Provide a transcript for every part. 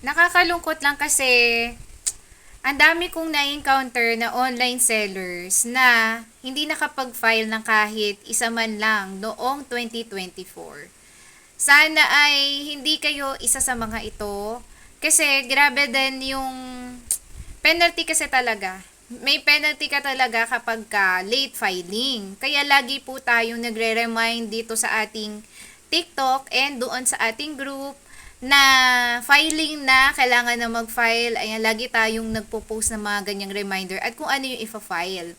Nakakalungkot lang kasi ang dami kong na-encounter na online sellers na hindi nakapag-file ng kahit isa man lang noong 2024. Sana ay hindi kayo isa sa mga ito kasi grabe din yung penalty kasi talaga. May penalty ka talaga kapag ka late filing. Kaya lagi po tayong nagre-remind dito sa ating TikTok and doon sa ating group na filing na, kailangan na mag-file. Ayan, lagi tayong nagpo-post ng mga ganyang reminder at kung ano yung ifa-file.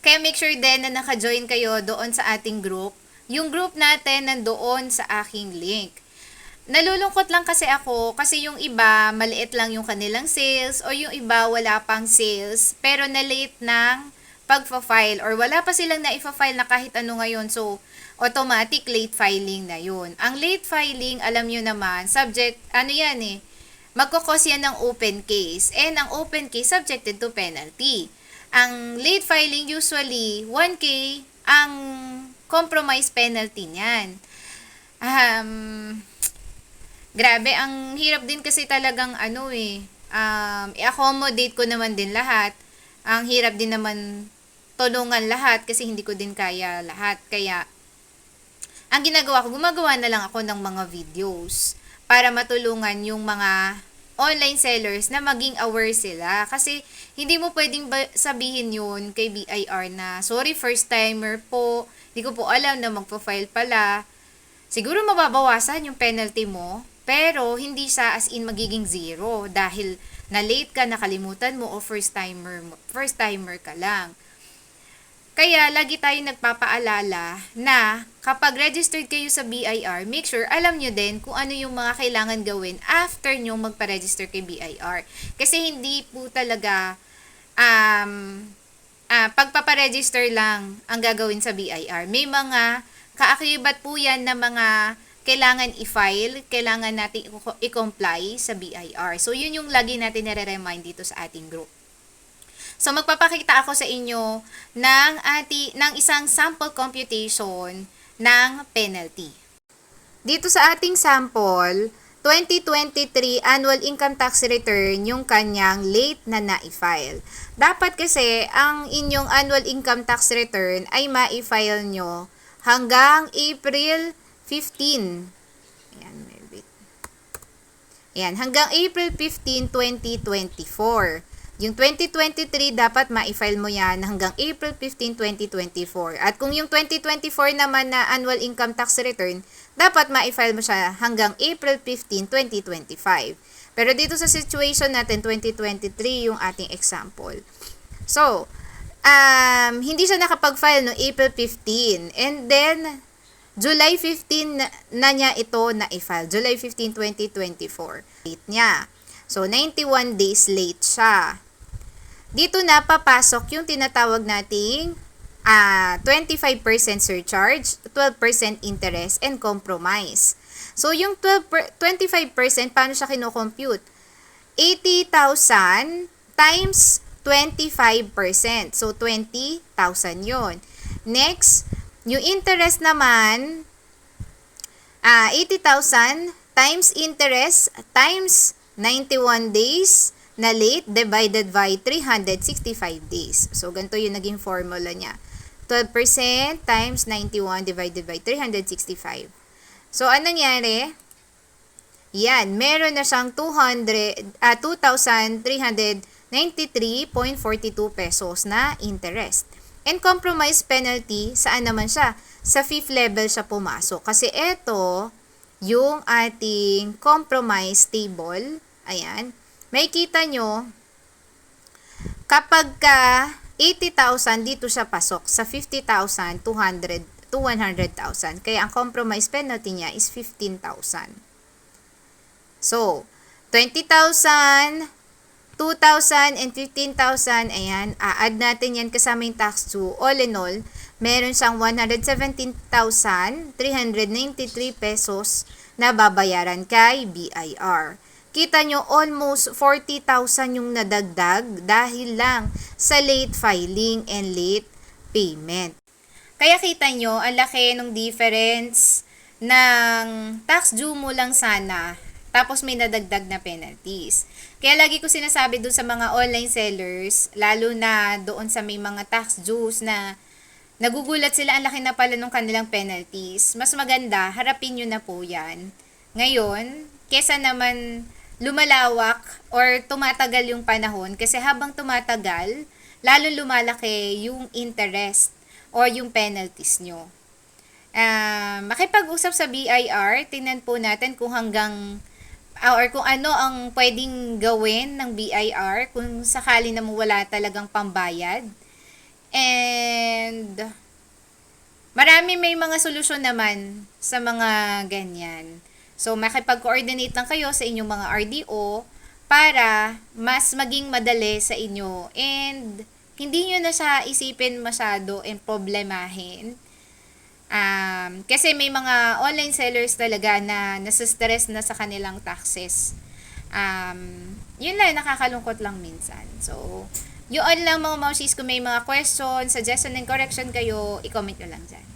Kaya make sure din na naka-join kayo doon sa ating group. Yung group natin nandoon sa aking link. Nalulungkot lang kasi ako kasi yung iba maliit lang yung kanilang sales o yung iba wala pang sales pero na late ng pagfa-file or wala pa silang na-ifa-file na kahit ano ngayon. So, automatic late filing na yun. Ang late filing, alam nyo naman, subject, ano yan eh, magkakos yan ng open case. And ang open case, subjected to penalty. Ang late filing, usually, 1K ang compromise penalty niyan. Um, grabe, ang hirap din kasi talagang ano eh, um, i-accommodate ko naman din lahat. Ang hirap din naman tulungan lahat kasi hindi ko din kaya lahat. Kaya, ang ginagawa ko, gumagawa na lang ako ng mga videos para matulungan yung mga online sellers na maging aware sila. Kasi, hindi mo pwedeng sabihin yun kay BIR na, sorry, first timer po, hindi ko po alam na magpo-file pala. Siguro mababawasan yung penalty mo, pero hindi sa as in magiging zero dahil na late ka, nakalimutan mo o first timer first timer ka lang. Kaya, lagi tayong nagpapaalala na kapag registered kayo sa BIR, make sure alam nyo din kung ano yung mga kailangan gawin after nyo magpa-register kay BIR. Kasi hindi po talaga um, ah, pagpaparegister lang ang gagawin sa BIR. May mga kaakibat po yan na mga kailangan i-file, kailangan natin i-comply sa BIR. So, yun yung lagi natin nare-remind dito sa ating group. So magpapakita ako sa inyo ng ati ng isang sample computation ng penalty. Dito sa ating sample, 2023 annual income tax return yung kanyang late na na-file. Dapat kasi ang inyong annual income tax return ay ma-file nyo hanggang April 15. Ayan. Ayan, hanggang April 15, 2024. Yung 2023, dapat ma-file mo yan hanggang April 15, 2024. At kung yung 2024 naman na annual income tax return, dapat ma-file mo siya hanggang April 15, 2025. Pero dito sa situation natin, 2023 yung ating example. So, um, hindi siya nakapag-file no April 15. And then, July 15 na, na niya ito na i-file. July 15, 2024. Date niya. So, 91 days late siya. Dito na papasok yung tinatawag nating uh, 25% surcharge, 12% interest, and compromise. So, yung 12 per, 25%, paano siya kinocompute? 80,000 times 25%. So, 20,000 yon. Next, yung interest naman, uh, 80,000 times interest times 91 days na late divided by 365 days. So, ganito yung naging formula niya. 12% times 91 divided by 365. So, anong nangyari? Yan, meron na siyang 200, uh, 2,393.42 pesos na interest. And compromise penalty, saan naman siya? Sa fifth level siya pumasok. Kasi ito, yung ating compromise table, ayan, may kita nyo, kapag ka 80,000 dito siya pasok, sa 50,000, 200 to 100,000. Kaya ang compromise penalty niya is 15,000. So, 20,000, 2,000, and 15,000, ayan, a-add natin yan kasama yung tax due. All in all, meron siyang 117,393 pesos na babayaran kay BIR. Kita nyo, almost 40,000 yung nadagdag dahil lang sa late filing and late payment. Kaya kita nyo, ang laki ng difference ng tax due mo lang sana tapos may nadagdag na penalties. Kaya lagi ko sinasabi doon sa mga online sellers, lalo na doon sa may mga tax dues na nagugulat sila, ang laki na pala nung kanilang penalties. Mas maganda, harapin nyo na po yan. Ngayon, kesa naman lumalawak or tumatagal yung panahon, kasi habang tumatagal, lalo lumalaki yung interest or yung penalties nyo. Um, makipag-usap sa BIR, tingnan po natin kung hanggang ah, or kung ano ang pwedeng gawin ng BIR kung sakali na wala talagang pambayad. And marami may mga solusyon naman sa mga ganyan. So makipag-coordinate lang kayo sa inyong mga RDO para mas maging madali sa inyo and hindi nyo na siya isipin masyado and problemahin. Um, kasi may mga online sellers talaga na nasa-stress na sa kanilang taxes. Um, yun lang, nakakalungkot lang minsan. So, yun lang mga mausis, kung may mga questions, suggestion, and correction kayo, i-comment nyo lang dyan.